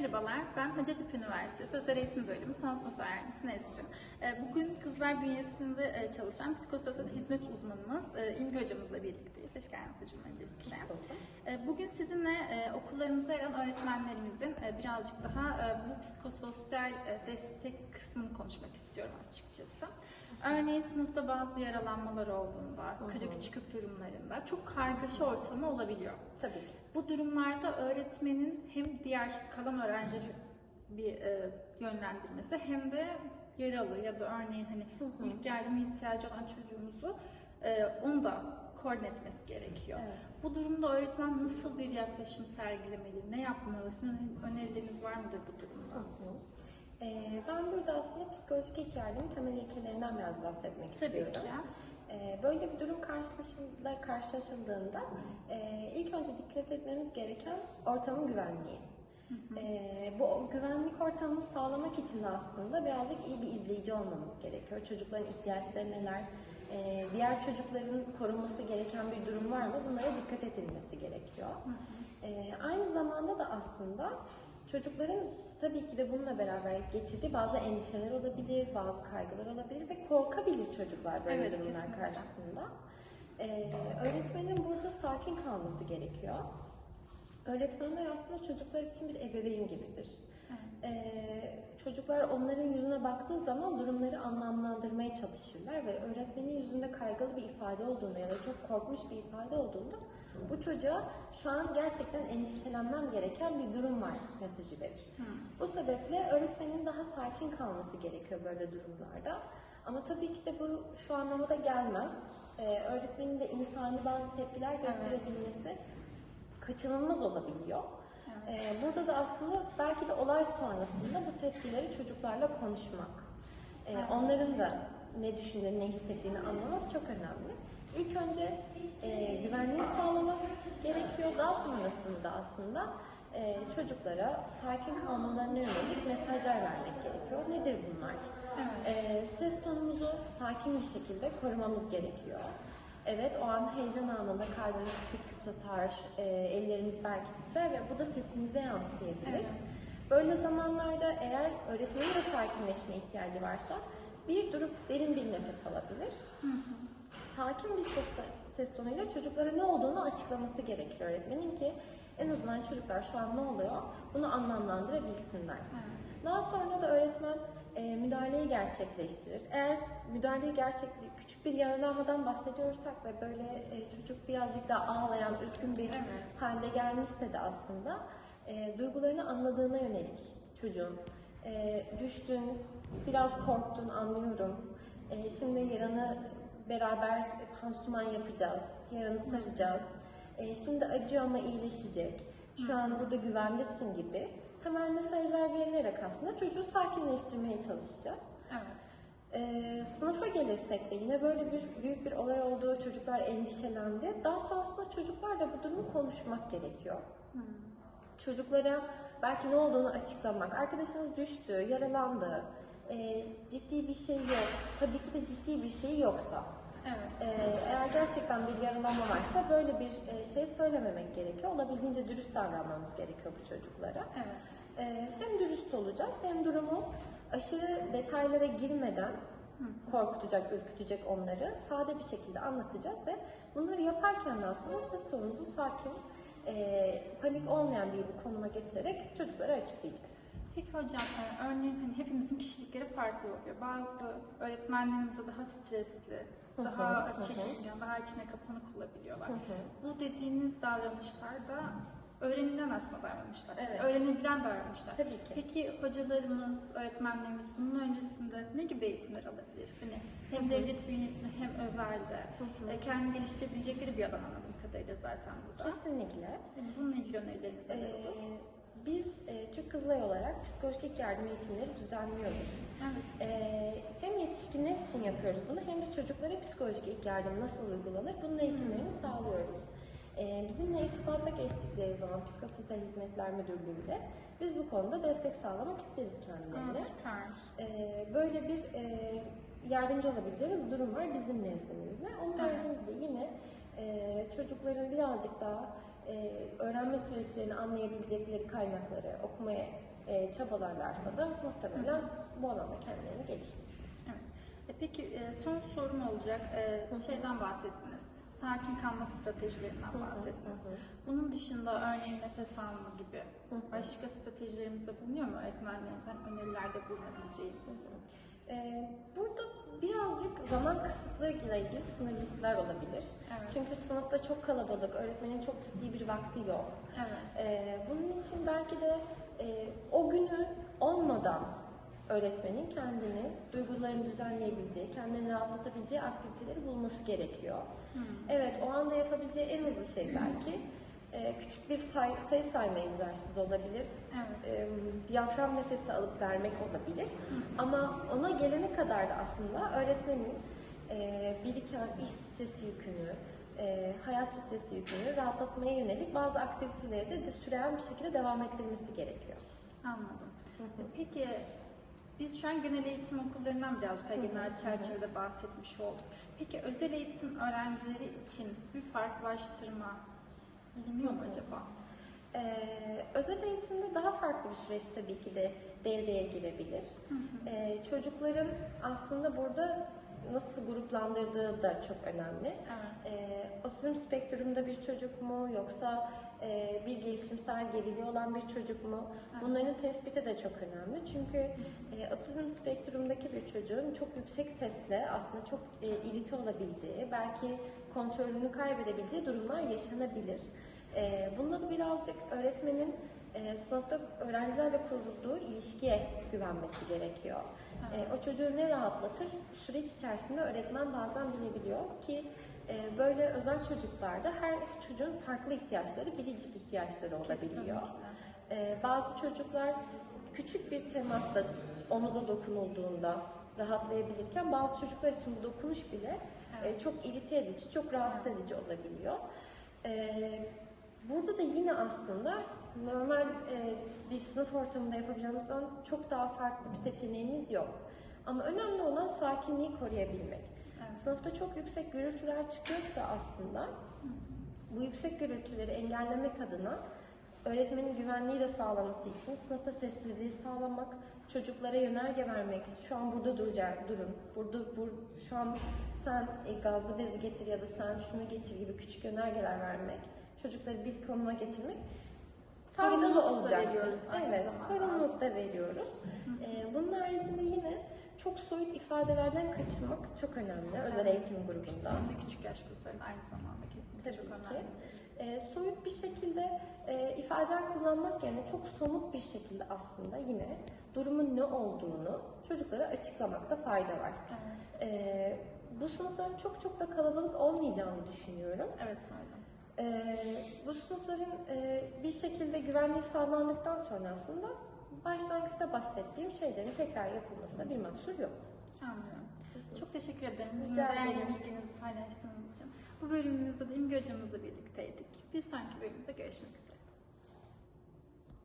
Merhabalar, ben Hacettepe Üniversitesi Özel Eğitim Bölümü son sınıf öğrencisi Nesrin. Ee, Bugün kızlar bünyesinde e, çalışan psikososyal hizmet uzmanımız e, İlgi hocamızla birlikteyiz. Hoş geldiniz hocam öncelikle. Ee, Bugün sizinle e, okullarımızda yer alan öğretmenlerimizin e, birazcık daha e, bu psikososyal e, destek kısmını konuşmak istiyorum açıkçası. Örneğin sınıfta bazı yaralanmalar olduğunda, kırık çıkık durumlarında çok kargaşa ortamı olabiliyor. Tabii ki. Bu durumlarda öğretmenin hem diğer kalan öğrencileri bir e, yönlendirmesi hem de yaralı ya da örneğin hani ilk yardıma ihtiyacı olan çocuğumuzu e, onu da koordine etmesi gerekiyor. Evet. Bu durumda öğretmen nasıl bir yaklaşım sergilemeli, ne yapmalı? Sizin önerileriniz var mıdır bu durumda? Ee, ben burada aslında psikolojik ilk yardım temel ilkelerinden biraz bahsetmek Tabii istiyorum. ki. Ee, böyle bir durum karşılaşıldığında, karşılaşıldığında e, ilk önce dikkat etmemiz gereken ortamın güvenliği. Ee, bu güvenlik ortamını sağlamak için de aslında birazcık iyi bir izleyici olmamız gerekiyor. Çocukların ihtiyaçları neler, e, diğer çocukların korunması gereken bir durum var mı bunlara dikkat edilmesi gerekiyor. Ee, aynı zamanda da aslında çocukların tabii ki de bununla beraber getirdiği bazı endişeler olabilir, bazı kaygılar olabilir ve korkabilir çocuklar böyle Evet, durumlar kesinlikle. karşısında. Ee, öğretmenin burada sakin kalması gerekiyor. Öğretmenler aslında çocuklar için bir ebeveyn gibidir. Ee, çocuklar onların yüzüne baktığı zaman durumları anlamlandırmaya çalışırlar ve öğretmenin yüzünde kaygılı bir ifade olduğunda ya da çok korkmuş bir ifade olduğunda bu çocuğa şu an gerçekten endişelenmem gereken bir durum var mesajı verir. Bu sebeple öğretmenin daha sakin kalması gerekiyor böyle durumlarda. Ama tabii ki de bu şu anlama da gelmez. Ee, öğretmenin de insani bazı tepkiler gösterebilmesi kaçınılmaz olabiliyor. Ee, burada da aslında belki de olay sonrasında bu tepkileri çocuklarla konuşmak, ee, onların da ne düşündüğünü, ne hissettiğini anlamak çok önemli. İlk önce e, güvenliği sağlamak gerekiyor. Daha sonrasında da aslında e, çocuklara sakin kalmalarına yönelik mesajlar vermek gerekiyor. Nedir bunlar? E, ses tonumuzu sakin bir şekilde korumamız gerekiyor. Evet o an heyecan anında kalbimiz küt küt atar, e, ellerimiz belki titrer ve bu da sesimize yansıyabilir. Böyle zamanlarda eğer öğretmenin de sakinleşme ihtiyacı varsa bir durup derin bir nefes alabilir. Sakin bir ses, ses tonuyla çocuklara ne olduğunu açıklaması gerekir öğretmenin ki en azından çocuklar şu an ne oluyor bunu anlamlandırabilsinler. Daha sonra da öğretmen e, müdahaleyi gerçekleştirir. Eğer müdahaleyi gerçekle küçük bir yaralanmadan bahsediyorsak ve böyle e, çocuk birazcık daha ağlayan, üzgün bir halde gelmişse de aslında e, duygularını anladığına yönelik çocuğun e, düştün, biraz korktun anlıyorum. E, şimdi yaranı beraber pansuman yapacağız, yaranı saracağız. E, şimdi acıyor ama iyileşecek. Şu an burada güvendesin gibi temel mesajlar verilerek aslında çocuğu sakinleştirmeye çalışacağız. Evet. Ee, sınıfa gelirsek de yine böyle bir büyük bir olay oldu, çocuklar endişelendi. Daha sonrasında çocuklarla bu durumu konuşmak gerekiyor. Çocuklara belki ne olduğunu açıklamak. Arkadaşınız düştü, yaralandı, ee, ciddi bir şey yok. Tabii ki de ciddi bir şey yoksa. Evet. Ee, eğer gerçekten bir yaralanma varsa böyle bir e, şey söylememek gerekiyor. Olabildiğince dürüst davranmamız gerekiyor bu çocuklara. Evet. Ee, hem dürüst olacağız hem durumu aşırı detaylara girmeden korkutacak, ürkütecek onları sade bir şekilde anlatacağız ve bunları yaparken de aslında ses tonumuzu sakin, e, panik olmayan bir konuma getirerek çocuklara açıklayacağız. Peki hocam, örneğin hani hepimizin kişilikleri farklı oluyor. Bazı öğretmenlerimiz daha stresli, daha çekingen, daha içine kapanık olabiliyorlar. Bu dediğiniz davranışlar da öğrenilen aslında davranışlar. Evet. Öğrenebilen davranışlar. Tabii ki. Peki hocalarımız, öğretmenlerimiz bunun öncesinde ne gibi eğitimler alabilir? Hani hem devlet bünyesinde hem özelde e, kendini geliştirebilecekleri bir alan anladığım kadarıyla zaten bu da. Kesinlikle. Yani bununla ilgili önerileriniz neler Ee, olur? biz e, Türk Kızılay olarak psikolojik yardım eğitimleri düzenliyoruz. Evet. Ee, hem yetişkinler için yapıyoruz bunu hem de çocuklara psikolojik ilk yardım nasıl uygulanır bunun eğitimlerini sağlıyoruz. Ee, bizimle irtibata geçtikleri zaman Psikososyal Hizmetler Müdürlüğü'yle biz bu konuda destek sağlamak isteriz kendilerine. süper. Ee, böyle bir e, yardımcı olabileceğimiz durum var bizim nezdimizde. Onun Evet. haricinde yine e, çocukların birazcık daha e, öğrenme süreçlerini anlayabilecekleri kaynakları, okumaya çabalarlarsa da muhtemelen bu alanda kendilerini geliştirir. Evet. Peki son sorum olacak. Şeyden bahsettiniz. Sakin kalma stratejilerinden bahsettiniz. Bunun dışında örneğin nefes alma gibi başka stratejilerimize bulunuyor mu öğretmenlerimizden önerilerde bulunabileceğimiz? Ee, burada birazcık zaman kısıtlarıyla ilgili sınırlıklar olabilir. Evet. Çünkü sınıfta çok kalabalık, öğretmenin çok ciddi bir vakti yok. Evet. Ee, bunun için belki de e, o günü olmadan öğretmenin kendini, duygularını düzenleyebileceği, kendini rahatlatabileceği aktiviteleri bulması gerekiyor. Evet, o anda yapabileceği en hızlı şey belki e, küçük bir say- sayı sayma egzersizi olabilir. Evet. E, diyafram nefesi alıp vermek olabilir. Ama ona gelene kadar da aslında öğretmenin e, biriken iş stresi yükünü, e, hayat stresi yükünü rahatlatmaya yönelik bazı aktiviteleri de, de süren bir şekilde devam ettirmesi gerekiyor. Anladım. Peki biz şu an genel eğitim okullarından birazcık daha genel çerçevede bahsetmiş olduk. Peki özel eğitim öğrencileri için bir farklılaştırma biliniyor mu acaba? Ee, özel eğitimde daha farklı bir süreç tabii ki de devreye girebilir. Ee, çocukların aslında burada nasıl gruplandırdığı da çok önemli. Evet. Ee, otizm spektrumda bir çocuk mu yoksa e, bir gelişimsel geriliği olan bir çocuk mu? Bunların tespiti de çok önemli. Çünkü e, otizm spektrumdaki bir çocuğun çok yüksek sesle aslında çok e, irite olabileceği, belki kontrolünü kaybedebileceği durumlar yaşanabilir. E, bunda da birazcık öğretmenin e, sınıfta öğrencilerle kurduğu ilişkiye güvenmesi gerekiyor. E, o çocuğu ne rahatlatır? Süreç içerisinde öğretmen bazen bilebiliyor ki e, böyle özel çocuklarda her çocuğun farklı ihtiyaçları, biricik ihtiyaçları olabiliyor. E, bazı çocuklar küçük bir temasla omuza dokunulduğunda rahatlayabilirken bazı çocuklar için bu dokunuş bile e, çok irite edici, çok rahatsız edici olabiliyor. E, burada da yine aslında normal e, bir sınıf ortamında yapabileceğimizden çok daha farklı bir seçeneğimiz yok. Ama önemli olan sakinliği koruyabilmek. Evet. Sınıfta çok yüksek gürültüler çıkıyorsa aslında bu yüksek gürültüleri engellemek adına öğretmenin güvenliği de sağlaması için sınıfta sessizliği sağlamak, çocuklara yönerge vermek, şu an burada duracak, durun, burada bur, şu an sen e, gazlı bezi getir ya da sen şunu getir gibi küçük yönergeler vermek, çocukları bir konuma getirmek faydalı olacaktır. Evet, sorumluluk da veriyoruz. Ee, bunun haricinde yine çok soyut ifadelerden kaçınmak çok önemli özel eğitim grubunda. De küçük yaş gruplarında aynı zamanda kesinlikle Tabii çok ki. önemli. Ee, soyut bir şekilde e, ifadeler kullanmak yerine çok somut bir şekilde aslında yine durumun ne olduğunu çocuklara açıklamakta fayda var. Evet. Ee, bu sınıfların çok çok da kalabalık olmayacağını düşünüyorum. Evet öyle. Ee, bu sınıfların e, bir şekilde güvenliği sağlandıktan sonra aslında başlangıçta bahsettiğim şeylerin tekrar yapılmasına bir mahsur yok. Anlıyorum. Çok teşekkür ederim. Rica değerli ederim. bilginizi paylaştığınız için. Bu bölümümüzde de İmge hocamızla birlikteydik. Bir sonraki bölümümüzde görüşmek üzere.